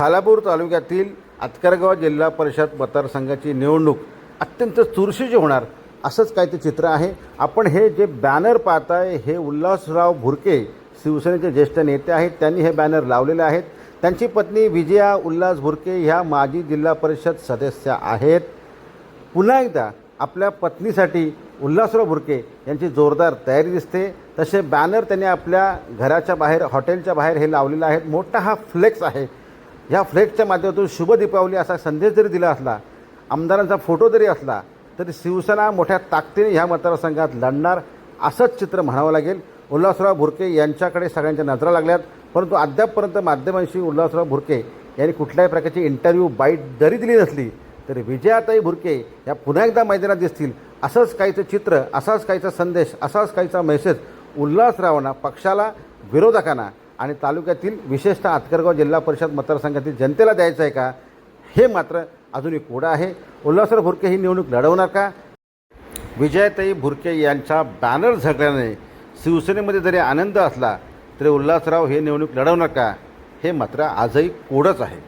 खालापूर तालुक्यातील आतकरगाव जिल्हा परिषद मतदारसंघाची निवडणूक अत्यंत चुरशीची होणार असंच काय ते चित्र आहे. आपण हे जे बॅनर पाहताय हे उल्हासराव भुरके शिवसेनेचे ज्येष्ठ नेते आहेत त्यांनी हे बॅनर लावलेले आहेत. त्यांची पत्नी विजया उल्हास भुरके ह्या माजी जिल्हा परिषद सदस्य आहेत. पुन्हा एकदा आपल्या पत्नीसाठी उल्हासराव भुरके यांची जोरदार तयारी दिसते. तसे बॅनर त्यांनी आपल्या घराच्या बाहेर हॉटेलच्या बाहेर हे लावलेलं आहेत. मोठा हा फ्लेक्स आहे. ह्या फ्लेक्सच्या माध्यमातून शुभ दीपावली असा संदेश जरी दिला असला आमदारांचा फोटो जरी असला तरी शिवसेना मोठ्या ताकदीने ह्या मतदारसंघात लढणार असंच चित्र म्हणावं लागेल. उल्हासराव भुरके यांच्याकडे सगळ्यांच्या नजरा लागल्यात परंतु अद्यापपर्यंत माध्यमांशी उल्हासराव भुरके यांनी कुठल्याही प्रकारची इंटरव्ह्यू बाईट जरी दिली नसली तरी विजयाताई भुरके या पुन्हा एकदा मैदानात दिसतील असंच काहीचं चित्र असाच काहीचा संदेश असाच काहीचा मेसेज उल्हासरावांना पक्षाला विरोधकांना आणि तालुक्यातील विशेषतः आतकरगाव जिल्हा परिषद मतदारसंघातील जनतेला द्यायचं आहे का? हे मात्र अजूनही कोडं आहे. उल्हासराव भुरके ही निवडणूक लढवणार का? विजयताई भुरके यांचा बॅनर झगल्याने शिवसेनेमध्ये जरी आनंद असला तरी उल्हासराव हे निवडणूक लढवणार का? हे मात्र आजही कोडच आहे.